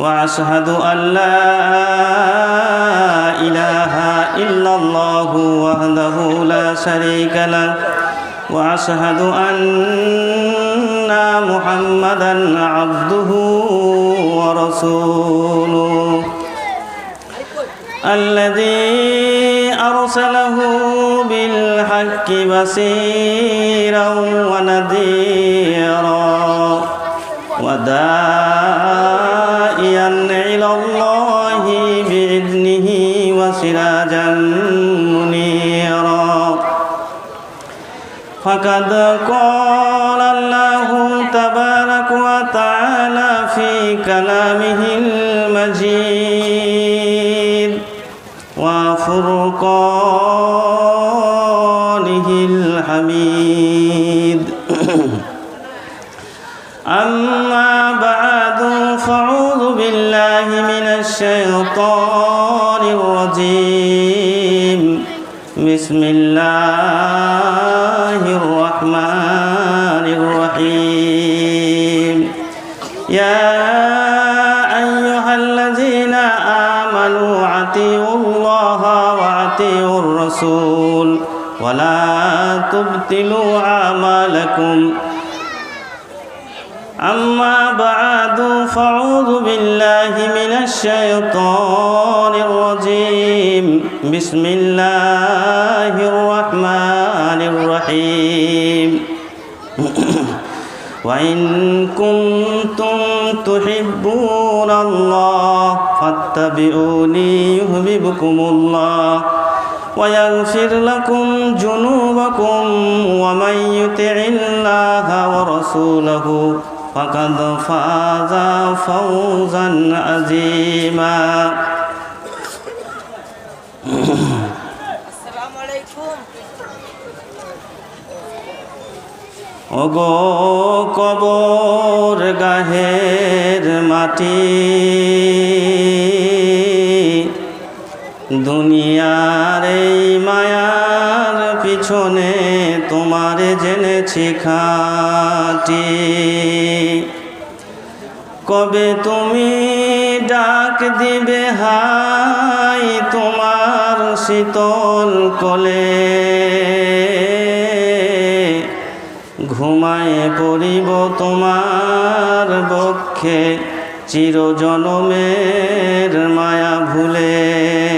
وأشهد أن لا إله إلا الله وحده لا شريك له وأشهد أن محمدا عبده ورسوله. الذي أرسله بالحق بصيرا ونذيرا ودائيا فقد قال الله تبارك وتعالى في كلامه المجيد وفرقانه الحميد أما بعد فاعوذ بالله من الشيطان الرجيم بسم الله الرسول ولا تبطلوا أعمالكم. أما بعد فأعوذ بالله من الشيطان الرجيم. بسم الله الرحمن الرحيم. وإن كنتم تحبون الله فاتبعوني يحببكم الله. ويغفر لكم جنوبكم ومن يطع الله ورسوله فقد فاز فوزا عظيما আসসালামু আলাইকুম ওগো কবর গাহের মাটি দুনিয়ার এই মায়ার পিছনে তোমার জেনেছি খাটি। কবে তুমি ডাক দিবে, হাই তোমার শীতল কলে। ঘুমায় পড়িব তোমার বক্ষে, চিরজনমের মায়া ভুলে।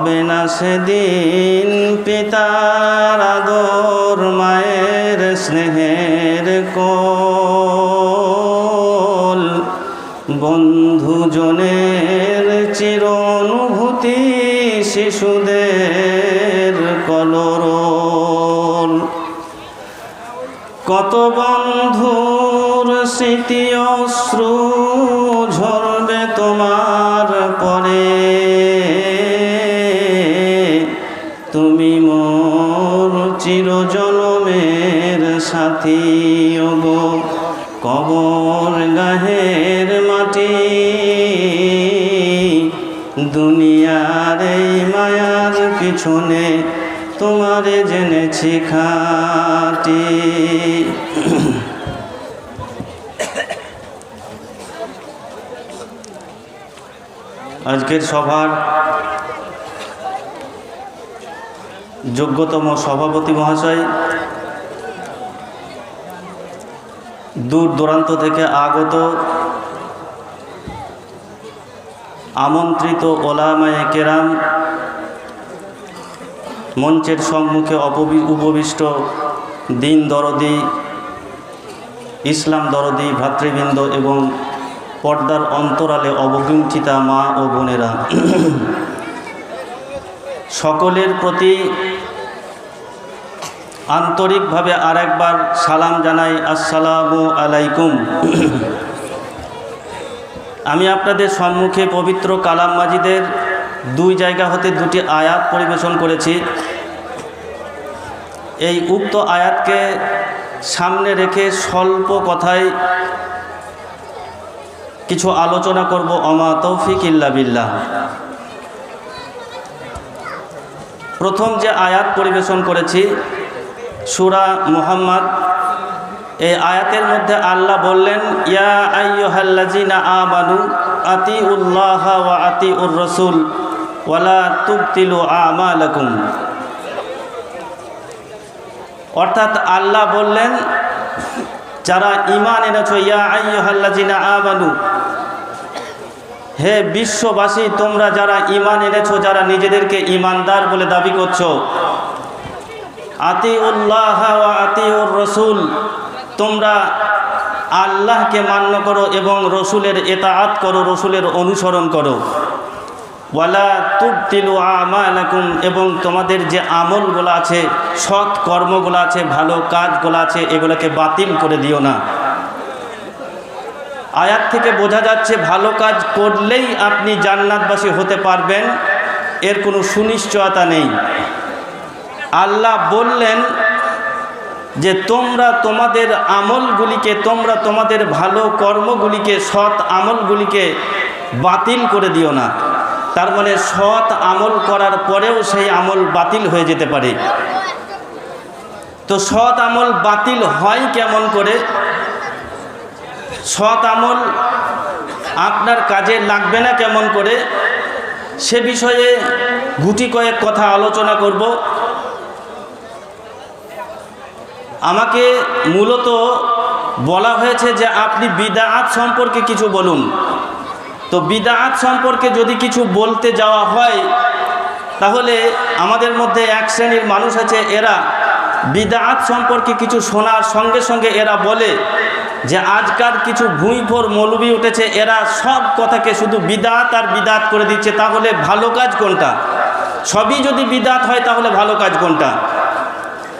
রবে না সেদিন পিতার আদর, মায়ের স্নেহের কোল। বন্ধুজনের চির অনুভূতি শিশুদের কলর কত বন্ধুর স্মৃতি অশ্রু ঝরবে তোমার সাথী, ওগো কবর গাহের মাটি। দুনিয়ার এই মায়ার পিছনে তোমারে জেনেছি খাটি। আজকের সভার যোগ্যতম সভাপতি মহাশয় দূর দূরান্ত থেকে আগত আমন্ত্রিত ওলামায়ে কেরাম মঞ্চের সম্মুখে উপবিষ্ট দিন দরদি, ইসলাম দরদি ভ্রাতৃবৃন্দ এবং পর্দার অন্তরালে অবগুণ্ঠিতা মা ও বোনেরা। সকলের প্রতি আন্তরিকভাবে আরেকবার সালাম জানাই, আসসালামু আলাইকুম। আমি আপনাদের সম্মুখে পবিত্র কালাম মাজিদের দুই জায়গা হতে দুটি আয়াত পরিবেশন করেছি। এই উক্ত আয়াতকে সামনে রেখে স্বল্প কথায় কিছু আলোচনা করব, অমা তৌফিক ইল্লা বিল্লাহ। প্রথম যে আয়াত পরিবেশন করেছি সুরা মোহাম্মদ। এই আয়াতের মধ্যে আল্লাহ বললেন, ইয়া আইয়ুহাল্লাযিনা আমানু আতিউল্লাহ ওয়া আতিউর রসুল ওয়ালা তুবতিলু আমালাকুম। অর্থাৎ আল্লাহ বললেন, যারা ইমান এনেছো, ইয়া আইয়ুহাল্লাযিনা আমানু, হে বিশ্ববাসী, তোমরা যারা ইমান এনেছো, যারা নিজেদেরকে ইমানদার বলে দাবি করছ আতি উল্লাহ আতি উর রসুল। তোমরা আল্লাহকে মান্য করো এবং রসুলের এতাআত করো, রসুলের অনুসরণ করো। ওয়ালা তুবতিলু আমালাকুম, এবং তোমাদের যে আমলগুলো আছে, সৎ কর্মগুলো আছে, ভালো কাজগুলো আছে, এগুলোকে বাতিল করে দিও না। আয়াত থেকে বোঝা যাচ্ছে, ভালো কাজ করলেই আপনি জান্নাতবাসী হতে পারবেন, এর কোনো সুনিশ্চয়তা নেই। আল্লাহ বললেন যে তোমরা তোমাদের আমলগুলিকে, তোমরা তোমাদের ভালো কর্মগুলিকে, সৎ আমলগুলিকে বাতিল করে দিও না। তার মানে সৎ আমল করার পরেও সেই আমল বাতিল হয়ে যেতে পারে। তো সৎ আমল বাতিল হয় কেমন করে? সৎ আমল আপনার কাজে লাগবে না কেমন করে? সে বিষয়ে গুটি কয়েক কথা আলোচনা করব। আমাকে মূলত বলা হয়েছে যে আপনি বিদাআত সম্পর্কে কিছু বলুন। তো বিদাআত সম্পর্কে যদি কিছু বলতে যাওয়া হয়, তাহলে আমাদের মধ্যে এক শ্রেণির মানুষ আছে, এরা বিদাআত সম্পর্কে কিছু শোনার সঙ্গে সঙ্গে এরা বলে যে আজকাল কিছু ভুঁইফোর মৌলবি উঠেছে, এরা সব কথাকে শুধু বিদাত আর বিদাত করে দিচ্ছে। তাহলে ভালো কাজ কোনটা? সবই যদি বিদাত হয়, তাহলে ভালো কাজ কোনটা?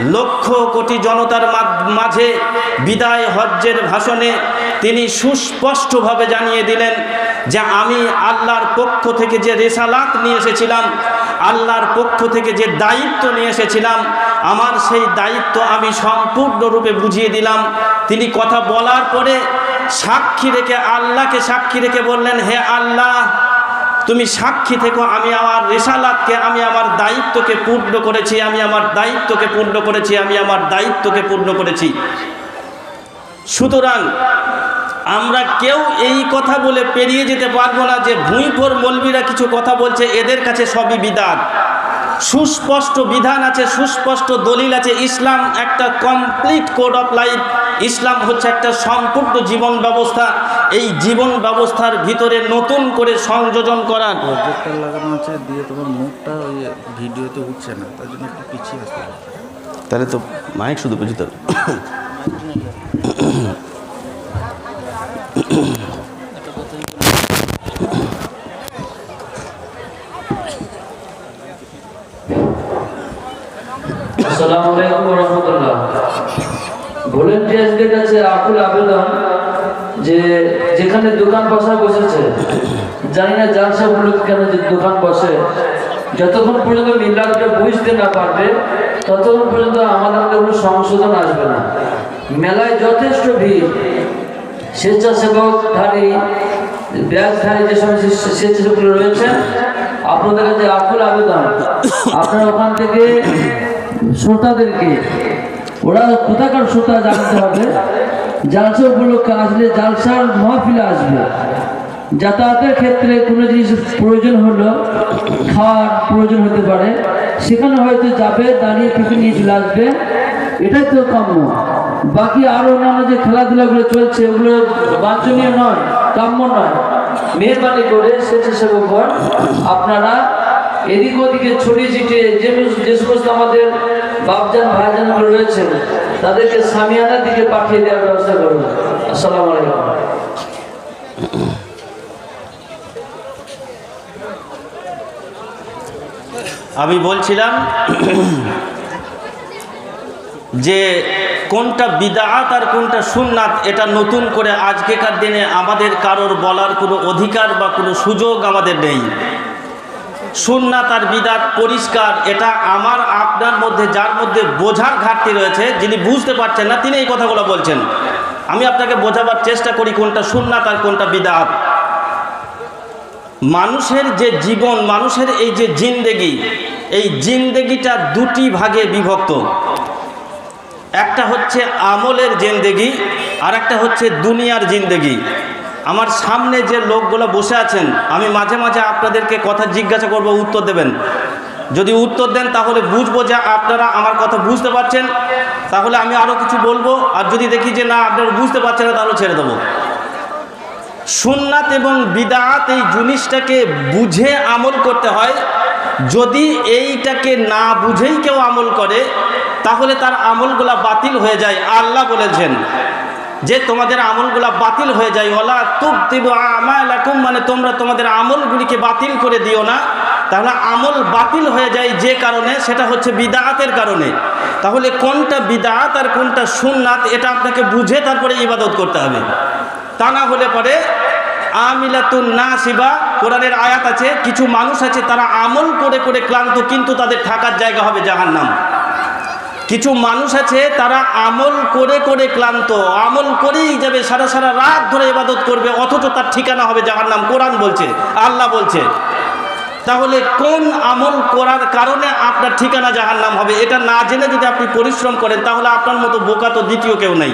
লক্ষ কোটি জনতার মাঝে বিদায় হজ্জের ভাষণে তিনি সুস্পষ্টভাবে জানিয়ে দিলেন যে আমি আল্লাহর পক্ষ থেকে যে রেসালাত নিয়ে এসেছিলাম, আল্লাহর পক্ষ থেকে যে দায়িত্ব নিয়ে এসেছিলাম, আমার সেই দায়িত্ব আমি সম্পূর্ণরূপে বুঝিয়ে দিলাম। তিনি কথা বলার পরে সাক্ষী রেখে আল্লাহকে সাক্ষী রেখে বললেন, হে আল্লাহ তুমি সাক্ষী থেকো, আমি আমার রেসালাতকে, আমি আমার দায়িত্বকে পূর্ণ করেছি, আমি আমার দায়িত্বকে পূর্ণ করেছি, আমি আমার দায়িত্বকে পূর্ণ করেছি। সুতরাং আমরা কেউ এই কথা বলে পেরিয়ে যেতে পারব না যে ভুঁইফোর মলবিরা কিছু কথা বলছে, এদের কাছে সবই বিধান সুস্পষ্ট বিধান আছে সুস্পষ্ট দলিল আছে। ইসলাম একটা complete code of life Islam হচ্ছে একটা সম্পূর্ণ জীবন ব্যবস্থা। এই জীবন ব্যবস্থার ভিতরে নতুন করে সংযোজন করার। প্রজেক্টর লাগানো আছে দিয়ে তোমার মুখটা ওই ভিডিওতে উঠছে না তার জন্য একটু পিছিয়ে আসতে হবে। তাহলে তো মাইক শুধু বুঝি তো আসসালামু আলাইকুম রহমতুল্লাহ ভলেন্টিয়ার্সদের কাছে আকুল আবেদন যে যেখানে দোকান বসা বসেছে, জানি না জালসা উপলক্ষে কেন যে দোকান বসে। যতক্ষণ পর্যন্ত মিল্লাতটা বুঝতে না পারবে, ততক্ষণ পর্যন্ত আমাদের কোনো সংশোধন আসবে না। মেলায় যথেষ্ট ভিড়। স্বেচ্ছাসেবকধারী ব্যাগধারী যে সমস্ত স্বেচ্ছাসেবকগুলো রয়েছেন, আপনাদের কাছে আকুল আবেদন। আপনারা ওখান থেকে শ্রোতাদেরকে, ওরা কোথাকার শ্রোতা জানতে হবে? জালসা উপলক্ষে আসলে জালসার মহাফিলে আসবে। যাতায়াতের ক্ষেত্রে কোনো জিনিস প্রয়োজন হলো খাওয়ার প্রয়োজন হতে পারে। সেখানে হয়তো যাবে, দাঁড়িয়ে টিফিন নিয়ে চলে আসবে। এটাই তো কাম্য। বাকি আরও অন্যান্য যে খেলাধুলাগুলো চলছে, ওগুলো বাঞ্ছনীয় নয়, কাম্য নয়। মেহরবানি করে স্বেচ্ছাসেবকগণ আপনারা এদিক ওদিকে ছড়িয়ে ছিটিয়ে যে যে সমস্ত আমাদের বাপজান ভাইজানগুলো রয়েছেন, তাদেরকে সামিয়ানার দিকে পাঠিয়ে দেওয়ার ব্যবস্থা করুন। আসসালামু আলাইকুম। আমি বলছিলাম যে কোনটা বিদাআত আর কোনটা সুন্নাত, এটা নতুন করে আজকেকার দিনে আমাদের কারোর বলার কোনো অধিকার বা কোনো সুযোগ আমাদের নেই। সুন্নাত আর বিদাত পরিষ্কার, এটা আমার আপনার মধ্যে, যার মধ্যে বোঝার ঘাটতি রয়েছে, যিনি বুঝতে পারছেন না, তিনি এই কথাগুলো বলছেন। আমি আপনাকে বোঝাবার চেষ্টা করি কোনটা সুন্নাত আর কোনটা বিদাত। মানুষের যে জীবন, মানুষের এই যে জিন্দেগি, এই জিন্দেগিটা দুটি ভাগে বিভক্ত। একটা হচ্ছে আমলের জিন্দেগি আর একটা হচ্ছে দুনিয়ার জিন্দেগি। আমার সামনে যে লোকগুলো বসে আছেন, আমি মাঝে মাঝে আপনাদেরকে কথা জিজ্ঞাসা করব, উত্তর দেবেন। যদি উত্তর দেন, তাহলে বুঝব যে আপনারা আমার কথা বুঝতে পারছেন। তাহলে আমি আরও কিছু বলব, আর যদি দেখি যে না, আপনারা বুঝতে পারছেন না, তাহলে ছেড়ে দেবো। সুন্নাত এবং বিদাত এই জিনিসটাকে বুঝে আমল করতে হয়। যদি এইটাকে না বুঝেই কেউ আমল করে, তাহলে তার আমলগুলা বাতিল হয়ে যায়। আল্লাহ বলেছেন যে তোমাদের আমলগুলা বাতিল হয়ে যায় ওলা তুব তিব আমালাকুম মানে তোমরা তোমাদের আমলগুলিকে বাতিল করে দিও না। তাহলে আমল বাতিল হয়ে যায় যে কারণে, সেটা হচ্ছে বিদাতের কারণে। তাহলে কোনটা বিদাত আর কোনটা সুন্নাত, এটা আপনাকে বুঝে তারপরে ইবাদত করতে হবে। তা না হলে পরে আমিলাতুন না শিবা কোরআনের আয়াত আছে, কিছু মানুষ আছে, তারা আমল করে করে ক্লান্ত, কিন্তু তাদের থাকার জায়গা হবে জাহান্নাম। কিছু মানুষ আছে, তারা আমল করে করে ক্লান্ত। আমল করেই যাবে, সারা সারা রাত ধরে ইবাদত করবে, অথচ তার ঠিকানা হবে যাহার নাম কোরআন বলছে, আল্লাহ বলছে। তাহলে কোন আমল করার কারণে আপনার ঠিকানা যাহার নাম হবে? এটা না জেনে যদি আপনি পরিশ্রম করেন, তাহলে আপনার মতো বোকা তো দ্বিতীয় কেউ নেই।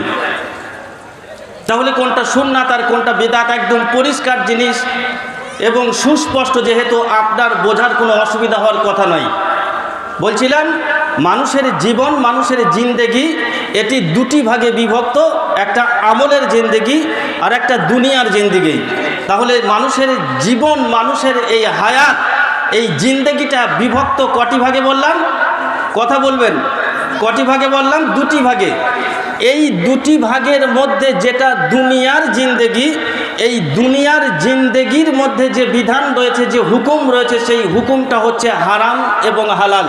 তাহলে কোনটা সুন্নাত আর কোনটা বেদাত? একদম পরিষ্কার জিনিস এবং সুস্পষ্ট, যেহেতু আপনার বোঝার কোনো অসুবিধা হওয়ার কথা নয়। বলছিলাম মানুষের জীবন, মানুষের জিন্দেগি, এটি দুটি ভাগে বিভক্ত, একটা আমলের জিন্দেগি আর একটা দুনিয়ার জিন্দেগি। তাহলে মানুষের জীবন, মানুষের এই হায়াত, এই জিন্দেগিটা বিভক্ত কটি ভাগে বললাম? কথা বলবেন। কটি ভাগে বললাম? দুটি ভাগে। এই দুটি ভাগের মধ্যে যেটা দুনিয়ার জিন্দেগি, এই দুনিয়ার জিন্দেগির মধ্যে যে বিধান রয়েছে, যে হুকুম রয়েছে, সেই হুকুমটা হচ্ছে হারাম এবং হালাল।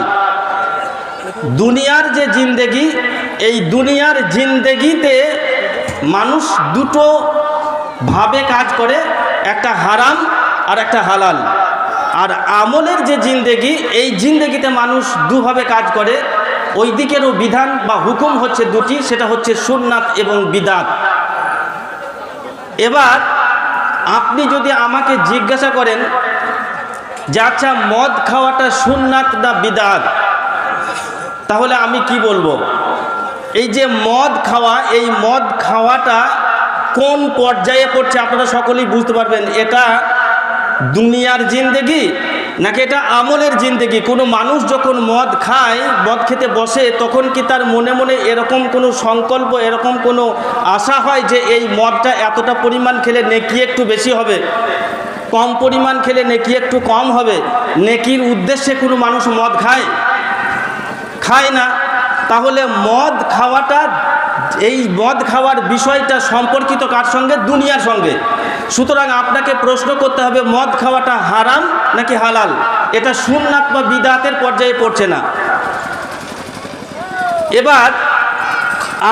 দুনিয়ার যে জিন্দেগি, এই দুনিয়ার জিন্দেগিতে মানুষ দুটো ভাবে কাজ করে, একটা হারাম আর একটা হালাল। আর আমলের যে জিন্দেগি, এই জিন্দেগিতে মানুষ দুভাবে কাজ করে। ওই দিকেরও বিধান বা হুকুম হচ্ছে দুটি, সেটা হচ্ছে সুন্নাত এবং বিদাত। এবার আপনি যদি আমাকে জিজ্ঞাসা করেন যে আচ্ছা মদ খাওয়াটা সুন্নাত না বিদাত? তাহলে আমি কি বলব? এই যে মদ খাওয়া, এই মদ খাওয়াটা কোন পর্যায়ে পড়ছে আপনারা সকলেই বুঝতে পারবেন? এটা দুনিয়ার জিন্দেগি নাকি এটা আমলের জিন্দেগি? কোনো মানুষ যখন মদ খায়, মদ খেতে বসে, তখন কি তার মনে মনে এরকম কোনো সংকল্প, এরকম কোনো আশা হয় যে এই মদটা এতটা পরিমাণ খেলে নেকি একটু বেশি হবে? কম পরিমাণ খেলে নেকি একটু কম হবে? নেকির উদ্দেশ্যে কোনো মানুষ মদ খায়? খায় না, তাহলে মদ খাওয়াটা, এই মদ খাওয়ার বিষয়টা সম্পর্কিত কার সঙ্গে? দুনিয়ার সঙ্গে। সুতরাং আপনাকে প্রশ্ন করতে হবে, মদ খাওয়াটা হারাম নাকি হালাল? এটা সুন্নাত বা বিদাতের পর্যায়ে পড়ছে না। এবার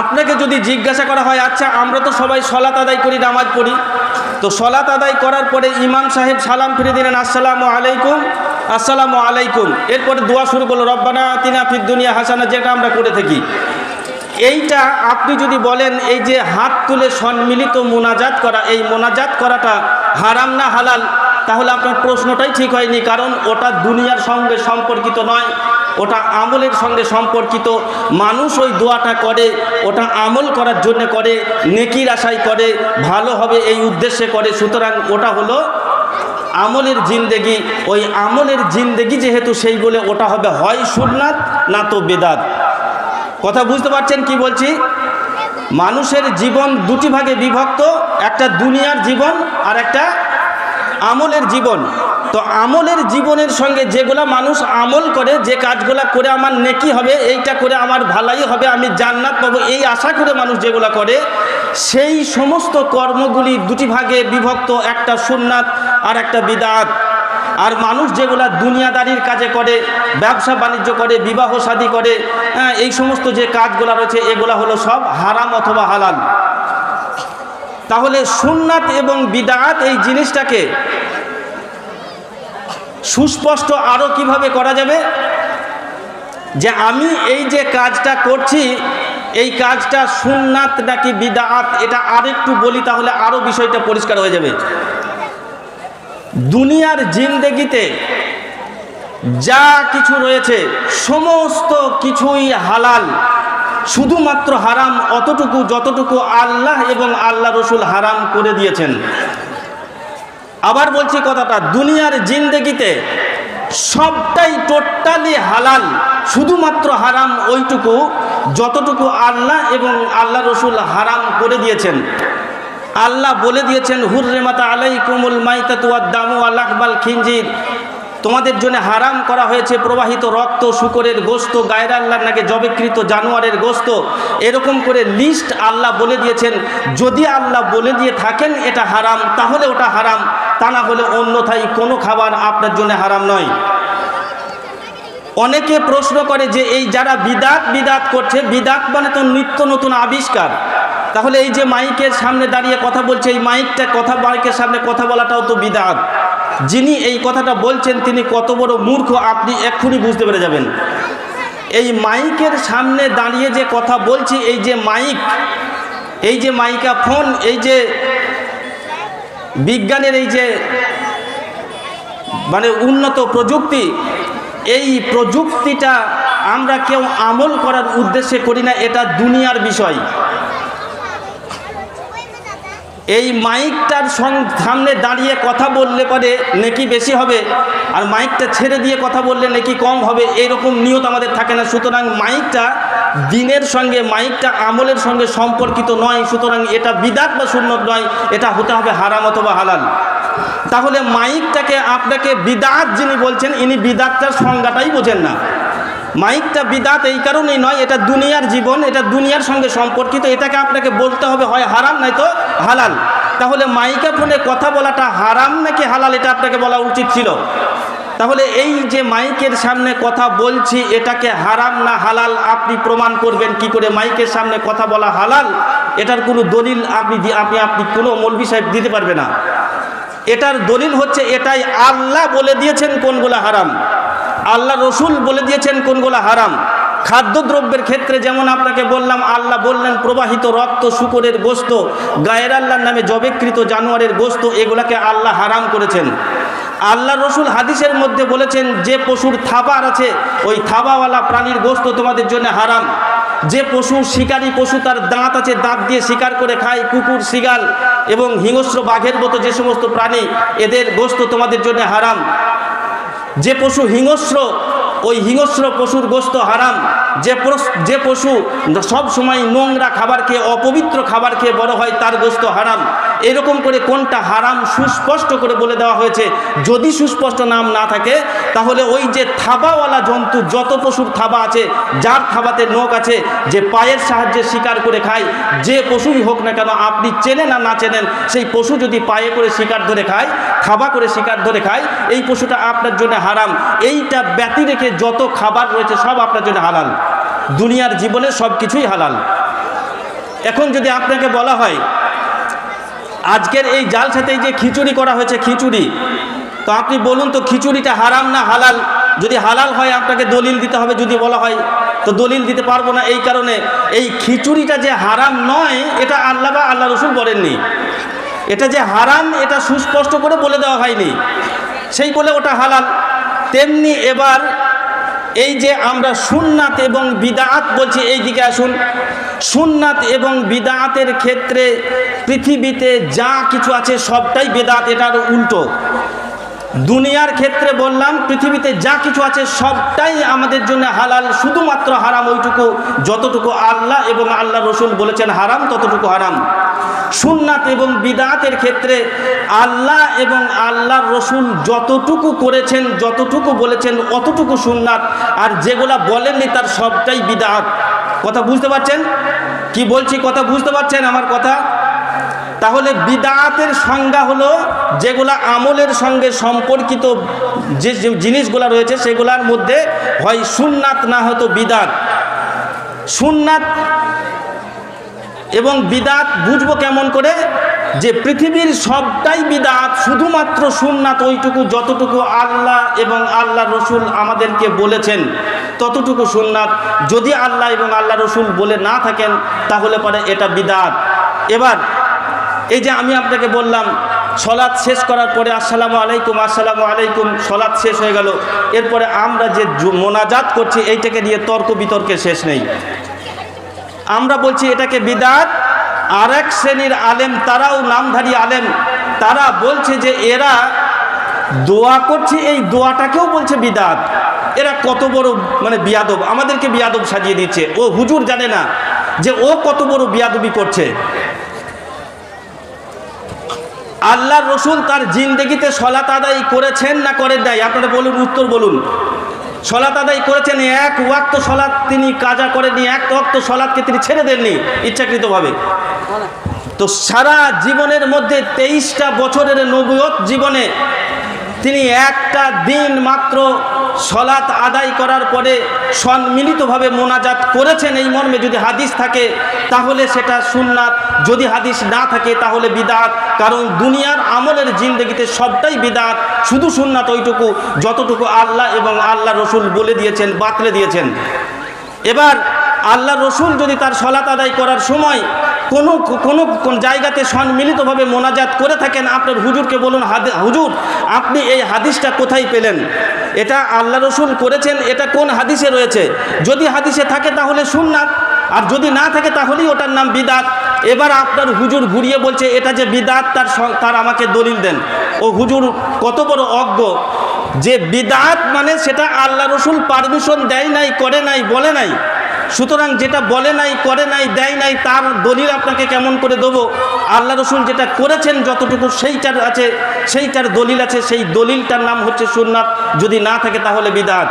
আপনাকে যদি জিজ্ঞাসা করা হয় আচ্ছা আমরা তো সবাই সলাত আদায় করি, নামাজ পড়ি। তো সলাত আদায় করার পরে ইমাম সাহেব সালাম ফিরে দিলেন, আসসালামু আলাইকুম। আসসালামু আলাইকুম। এরপরে দোয়া শুরু করল, রব্বানা তিনা দুনিয়া হাসানা যেটা আমরা করে থাকি। এইটা আপনি যদি বলেন, এই যে হাত তুলে সম্মিলিত মোনাজাত করা, এই মোনাজাত করাটা হারাম না হালাল, তাহলে আপনার প্রশ্নটাই ঠিক হয়নি, কারণ ওটা দুনিয়ার সঙ্গে সম্পর্কিত নয়, ওটা আমলের সঙ্গে সম্পর্কিত। মানুষ ওই দোয়াটা করে, ওটা আমল করার জন্য করে, নেকির আশাই করে, ভালো হবে এই উদ্দেশ্যে করে। সুতরাং ওটা হলো আমলের জিন্দেগি, ওই আমলের জিন্দেগি যেহেতু সেই বলে ওটা হবে হয় সুন্নাত, না তো বেদাত। কথা বুঝতে পারছেন কি বলছি? মানুষের জীবন দুটি ভাগে বিভক্ত, একটা দুনিয়ার জীবন আর একটা আমলের জীবন। তো আমলের জীবনের সঙ্গে যেগুলা মানুষ আমল করে যে কাজগুলা করে আমার নেকি হবে এইটা করে আমার ভালাই হবে আমি জান্নাত পাবো এই আশা করে মানুষ যেগুলা করে সেই সমস্ত কর্মগুলি দুটি ভাগে বিভক্ত একটা সুন্নাত আর একটা বিদাত। আর মানুষ যেগুলা দুনিয়াদারির কাজে করে ব্যবসা বাণিজ্য করে বিবাহ শাদী করে হ্যাঁ, এই সমস্ত যে কাজগুলো রয়েছে এগুলা হলো সব হারাম অথবা হালাল। তাহলে সুন্নাত এবং বিদাত এই জিনিসটাকে সুস্পষ্ট আরও কীভাবে করা যাবে? যে আমি এই যে কাজটা করছি, এই কাজটা সুন্নাত নাকি বিদাত এটা আরেকটু বলি তাহলে আরও বিষয়টা পরিষ্কার হয়ে যাবে। দুনিয়ার জিন্দেগিতে যা কিছু রয়েছে, সমস্ত কিছুই হালাল। শুধুমাত্র হারাম অতটুকু, যতটুকু আল্লাহ এবং আল্লাহ রসুল হারাম করে দিয়েছেন। আবার বলছি কথাটা, দুনিয়ার জিন্দেগিতে সবটাই টোটালি হালাল, শুধুমাত্র হারাম ওইটুকু, যতটুকু আল্লাহ এবং আল্লাহ রসুল হারাম করে দিয়েছেন। আল্লাহ বলে দিয়েছেন, হুররেমাতা আলাই কুমুল মাইতাতুয়ার দামু আল্লাহবাল খিঞ্জির তোমাদের জন্য হারাম করা হয়েছে প্রবাহিত রক্ত, শুকরের গোস্ত, গায়ের আল্লাহর নাকি জবেকৃত জানোয়ারের গোস্ত। এরকম করে লিস্ট আল্লাহ বলে দিয়েছেন। যদি আল্লাহ বলে দিয়ে থাকেন এটা হারাম, তাহলে ওটা হারাম। তা না হলে অন্যথায় কোনো খাবার আপনার জন্য হারাম নয়। অনেকে প্রশ্ন করে যে এই যারা বিদাত বিদাত করছে, বিদাত মানে তো নিত্য নতুন আবিষ্কার। তাহলে এই যে মাইকের সামনে দাঁড়িয়ে কথা বলছে, এই মাইকটা কথা, মাইকের সামনে কথা বলাটাও তো বিদাত। যিনি এই কথাটা বলছেন, তিনি কত বড় মূর্খ, আপনি এক্ষুনি বুঝতে পেরে যাবেন। এই মাইকের সামনে দাঁড়িয়ে যে কথা বলছি, এই যে মাইক, এই যে মাইকা ফোন, এই যে বিজ্ঞানের এই যে মানে উন্নত প্রযুক্তি, এই প্রযুক্তিটা আমরা কেউ আমল করার উদ্দেশ্যে করি না, এটা দুনিয়ার বিষয়। এই মাইকটার সামনে দাঁড়িয়ে কথা বললে পরে নেকি বেশি হবে, আর মাইকটা ছেড়ে দিয়ে কথা বললে নেকি কম হবে এরকম নিয়ত আমাদের থাকে না। সুতরাং মাইকটা দিনের সঙ্গে, মাইকটা আমলের সঙ্গে সম্পর্কিত নয়, সুতরাং এটা বিদাত বা সুন্নত নয়, এটা হতে হবে হারাম অথবা হালাল। তাহলে মাইকটাকে আপনাকে বিদাত যিনি বলছেন, ইনি বিদাতটার সংজ্ঞাটাই বোঝেন না। মাইকটা বিদাত এই কারণেই নয়, এটা দুনিয়ার জীবন, এটা দুনিয়ার সঙ্গে সম্পর্কিত, এটাকে আপনাকে বলতে হবে হয় হারাম নাই তো হালাল। তাহলে মাইকা ফোনে কথা বলাটা হারাম নাকি হালাল, এটা আপনাকে বলা উচিত ছিল। তাহলে এই যে মাইকের সামনে কথা বলছি, এটাকে হারাম না হালাল, আপনি প্রমাণ করবেন কি করে মাইকের সামনে কথা বলা হালাল, এটার কোনো দলিল আপনি আপনি আপনি কোনো মৌলবি সাহেব দিতে পারবে না। এটার দলিল হচ্ছে, এটাই আল্লাহ বলে দিয়েছেন কোনগুলো হারাম। আল্লাহ রসুল বলে দিয়েছেন কোনগুলো হারাম? খাদ্যদ্রব্যের ক্ষেত্রে যেমন আপনাকে বললাম, আল্লাহ বললেন প্রবাহিত রক্ত, শুকরের গোস্ত, গায়ের আল্লাহর নামে জবেকৃত জানোয়ারের গোস্ত, এগুলাকে আল্লাহ হারাম করেছেন। আল্লাহ রসুল হাদিসের মধ্যে বলেছেন, যে পশুর থাবার আছে, ওই থাবাওয়ালা প্রাণীর গোস্ত তোমাদের জন্য হারাম। যে পশু শিকারী পশু তার দাঁত আছে, দাঁত দিয়ে শিকার করে খায়, কুকুর শিগাল এবং হিংস্র বাঘের মতো যে সমস্ত প্রাণী, এদের গোস্ত তোমাদের জন্য হারাম। যে পশু হিংস্র, ওই হিংস্র পশুর গোস্ত হারাম। যে যে পশু সব সময় নোংরা খাবার খেয়ে, অপবিত্র খাবার খেয়ে বড় হয়, তার গোস্ত হারাম। এরকম করে কোনটা হারাম সুস্পষ্ট করে বলে দেওয়া হয়েছে, যদি সুস্পষ্ট নাম না থাকে, তাহলে ওই যে থাবাওয়ালা জন্তু, যত পশুর থাবা আছে, যার থাবাতে নখ আছে, যে পায়ের সাহায্যে শিকার করে খায়, যে পশুই হোক না কেন, আপনি চেনেন আর না চেনেন, সেই পশু যদি পায়ে করে শিকার ধরে খায়, থাবা করে শিকার ধরে খায়, এই পশুটা আপনার জন্য হারাম। এইটা ব্যতি রেখে যত খাবার রয়েছে, সব আপনার জন্য হালাল। দুনিয়ার জীবনে সব কিছুই হালাল। এখন যদি আপনাকে বলা হয় আজকের এই জাল সাথে যে খিচুড়ি করা হয়েছে, খিচুড়ি। তো আপনি বলুন তো, খিচুড়িটা হারাম না হালাল? যদি হালাল হয়, আপনাকে দলিল দিতে হবে যদি বলা হয়। তো দলিল দিতে পারব না এই কারণে। এই খিচুড়িটা যে হারাম নয়, এটা আল্লাহ বা আল্লাহ রসুল বলেননি। এটা যে হারাম, এটা সুস্পষ্ট করে বলে দেওয়া হয়নি। সেই বলে ওটা হালাল। তেমনি এবার এই যে আমরা সুন্নাত এবং বিদাত বলছি, এই দিকে আসুন। সুন্নাত এবং বিদাতের ক্ষেত্রে পৃথিবীতে যা কিছু আছে সবটাই বেদাত, এটার উল্টো। দুনিয়ার ক্ষেত্রে বললাম, পৃথিবীতে যা কিছু আছে সবটাই আমাদের জন্য হালাল, শুধুমাত্র হারাম ওইটুকু। যতটুকু আল্লাহ এবং আল্লাহ রসুল বলেছেন হারাম, ততটুকু হারাম। সুন্নাত এবং বিদাতের ক্ষেত্রে আল্লাহ এবং আল্লাহর রসুল যতটুকু করেছেন, যতটুকু বলেছেন, অতটুকু সুন্নাত। আর যেগুলা বলেননি তার সবটাই বিদাত। কথা বুঝতে পারছেন? কি বলছি, কথা বুঝতে পারছেন আমার কথা? তাহলে বিদাতের সংজ্ঞা হলো যেগুলা আমলের সঙ্গে সম্পর্কিত যে জিনিসগুলো রয়েছে সেগুলার মধ্যে হয় সুন্নাত না হতো বিদাত। সুন্নাত এবং বিদাত বুঝব কেমন করে? যে পৃথিবীর সবটাই বিদাত, শুধুমাত্র সুন্নাত ওইটুকু যতটুকু আল্লাহ এবং আল্লাহ রসুল আমাদেরকে বলেছেন, ততটুকু সুন্নাত। যদি আল্লাহ এবং আল্লাহ রসুল বলে না থাকেন, তাহলে পরে এটা বিদাত। এবার এই যে আমি আপনাকে বললাম, সলাৎ শেষ করার পরে আসসালামু আলাইকুম আসসালামু আলাইকুম, সলাৎ শেষ হয়ে গেল। এরপরে আমরা যে মোনাজাত করছি, এইটাকে নিয়ে তর্ক বিতর্কের শেষ নেই। আমরা বলছি এটাকে বিদাত। আর এক শ্রেণির আলেম, তারাও নামধারী আলেম, তারা বলছে যে এরা দোয়া করছে, এই দোয়াটাকেও বলছে বিদাত। এরা কত বড় মানে বিয়াদব, আমাদেরকে বিয়াদব সাজিয়ে দিচ্ছে। ও হুজুর জানে না যে ও কত বড় বিয়াদবি করছে। আল্লাহ রসুল তার জিন্দগিতে সলাত আদায় করেছেন না করে নাই আপনারা বলুন, উত্তর বলুন। সলাত আদায় করেছেন, এক ওয়াক্ত সলাৎ তিনি কাজা করেননি, এক ওয়াক্ত সলাৎকে তিনি ছেড়ে দেননি, ইচ্ছাকৃতভাবে। তো সারা জীবনের মধ্যে তেইশটা বছরের নবুয়ত জীবনে তিনি একটা দিন মাত্র সলাৎ আদায় করার পরে সম্মিলিতভাবে মোনাজাত করেছেন এই মর্মে যদি হাদিস থাকে, তাহলে সেটা সুন্নাত। যদি হাদিস না থাকে, তাহলে বিদাত। কারণ দুনিয়ার আমলের জিন্দগিতে সবটাই বিদাত। শুধু সুন্নাত ওইটুকু, যতটুকু আল্লাহ এবং আল্লাহ রসুল বলে দিয়েছেন, বাতলে দিয়েছেন। এবার আল্লাহ রসুল যদি তার সলাত আদায় করার সময় কোনো কোনো, কোন জায়গাতে সম্মিলিতভাবে মোনাজাত করে থাকেন, আপনার হুজুরকে বলুন হুজুর, আপনি এই হাদিসটা কোথায় পেলেন? এটা আল্লাহ রসুল করেছেন, এটা কোন হাদিসে রয়েছে? যদি হাদিসে থাকে তাহলে সুন্নাত, আর যদি না থাকে তাহলেই ওটার নাম বিদাত। এবার আপনার হুজুর ঘুরিয়ে বলছে, এটা যে বিদাত, তার তার আমাকে দলিল দেন। ও হুজুর কত বড় অজ্ঞ। যে বিদাত মানে সেটা আল্লাহ রসুল পারমিশন দেয় নাই, করে নাই, বলে নাই। সুতরাং যেটা বলে নাই, করে নাই, দেয় নাই, তার দলিল আপনাকে কেমন করে দেবো? আল্লাহ রসুল যেটা করেছেন যতটুকু সেইটার আছে, সেইটার দলিল আছে, সেই দলিলটার নাম হচ্ছে সুন্নাত। যদি না থাকে তাহলে বিদাত।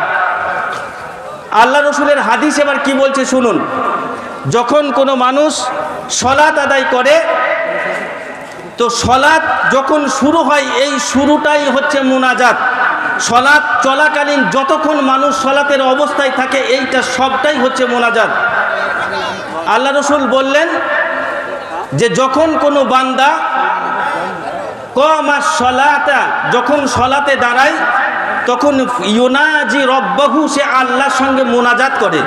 আল্লাহ রসুলের হাদিস এবার কি বলছে শুনুন। যখন কোনো মানুষ সলাত আদায় করে, তো সলাৎ যখন শুরু হয়, এই শুরুটাই হচ্ছে মুনাজাত। সলাৎ চলাকালীন যতক্ষণ মানুষ সলাতের অবস্থায় থাকে, এইটা সবটাই হচ্ছে মোনাজাত। আল্লাহ রসুল বললেন যে, যখন কোনো বান্দা কমা সলাতা, যখন সলাতে দাঁড়ায়, তখন ইউনাজি রব্বাহু, সে আল্লাহর সঙ্গে মোনাজাত করে।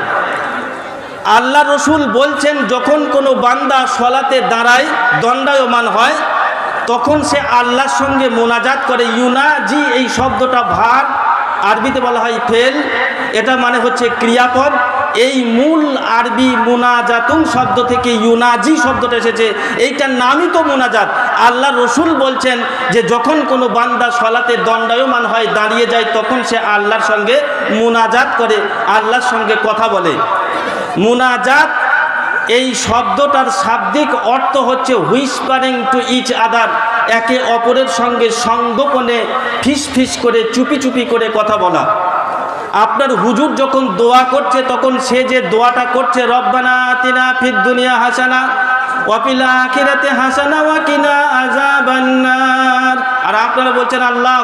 আল্লাহ রসুল বলছেন, যখন কোনো বান্দা সলাতে দাঁড়ায়, দণ্ডায়মান হয় তখন সে আল্লাহর সঙ্গে মোনাজাত করে, ইউনাজি এই শব্দটা ভার, আরবিতে বলা হয় ফেল, এটা মানে হচ্ছে ক্রিয়াপদ। এই মূল আরবি মোনাজাতুন শব্দ থেকে ইউনাজি শব্দটা এসেছে, এইটার নামই তো মোনাজাত। আল্লাহ রসুল বলছেন যে, যখন কোনো বান্দা সলাতে দণ্ডায়মান হয়, দাঁড়িয়ে যায়, তখন সে আল্লাহর সঙ্গে মোনাজাত করে, আল্লাহর সঙ্গে কথা বলে। মুনাজাত এই শব্দটার শাব্দিক অর্থ হচ্ছে হুইসপারিং টু ইচ আদার একে অপরের সঙ্গে সঙ্গোপনে ফিস ফিস করে, চুপি চুপি করে কথা বলা। আপনার হুজুর যখন দোয়া করছে, তখন সে যে দোয়াটা করছে, রব্বানা তিনা ফির দুনিয়া হাসানা ওয়াপিলা আখিরাতে হাসানা ওয়াকিনা আজাবান্নার আর আপনারা বলছেন আল্লাহ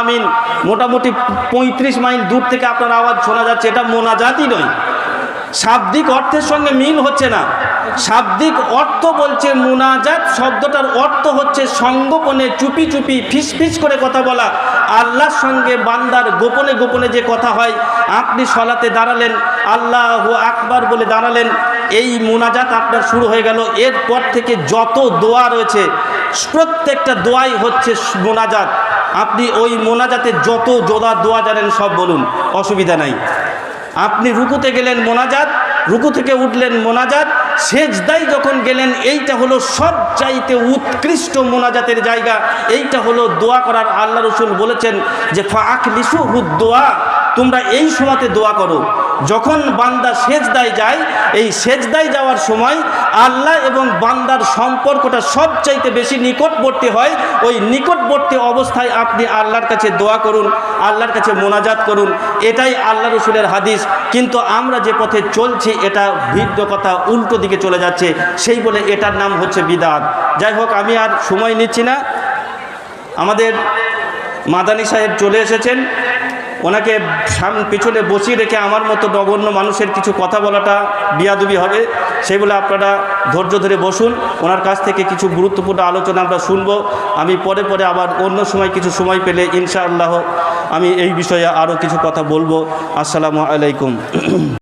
আমিন। মোটামুটি পঁয়ত্রিশ মাইল দূর থেকে আপনার আওয়াজ শোনা যাচ্ছে, এটা মোনাজাতই নয়। শাব্দিক অর্থের সঙ্গে মিল হচ্ছে না। শাব্দিক অর্থ বলছে মুনাজাত, শব্দটার অর্থ হচ্ছে সঙ্গোপনে চুপি চুপি ফিস ফিস করে কথা বলা। আল্লাহর সঙ্গে বান্দার গোপনে গোপনে যে কথা হয়, আপনি সলাতে দাঁড়ালেন, আল্লাহ আকবার বলে দাঁড়ালেন, এই মুনাজাত আপনার শুরু হয়ে গেল। এরপর থেকে যত দোয়া রয়েছে, প্রত্যেকটা দোয়াই হচ্ছে মোনাজাত। আপনি ওই মোনাজাতে যত জোদা দোয়া জানেন সব বলুন, অসুবিধা নাই। আপনি রুকুতে গেলেন মোনাজাত, রুকু থেকে উঠলেন মোনাজাত সেজদাই যখন গেলেন, এইটা হলো সব চাইতে উৎকৃষ্ট মোনাজাতের জায়গা। এইটা হলো দোয়া করার আল্লাহ রসুল বলেছেন যে ফাঁক লিসু দোয়া। তোমরা এই সময়তে দোয়া করো। যখন বান্দা সেজদায় যায়, এই সেজদায় যাওয়ার সময় আল্লাহ এবং বান্দার সম্পর্কটা সবচাইতে বেশি নিকটবর্তী হয়। ওই নিকটবর্তী অবস্থায় আপনি আল্লাহর কাছে দোয়া করুন, আল্লাহর কাছে মোনাজাত করুন। এটাই আল্লাহ রসুলের হাদিস। কিন্তু আমরা যে পথে চলছি, এটা ভিন্ন কথা, উল্টো দিকে চলে যাচ্ছে। সেই বলে এটার নাম হচ্ছে বিদাত। যাই হোক, আমি আর সময় নিচ্ছি না। আমাদের মাদানী সাহেব চলে এসেছেন। ওনাকে সামনে পিছনে বসিয়ে রেখে আমার মতো নগণ্য মানুষের কিছু কথা বলাটা বিয়াদুবি হবে। সেগুলো আপনারা ধৈর্য ধরে বসুন। ওনার কাছ থেকে কিছু গুরুত্বপূর্ণ আলোচনা আমরা শুনব। আমি পরে পরে আবার অন্য সময় কিছু সময় পেলে ইনশাআল্লাহ আমি এই বিষয়ে আরও কিছু কথা বলব। আসসালামু আলাইকুম।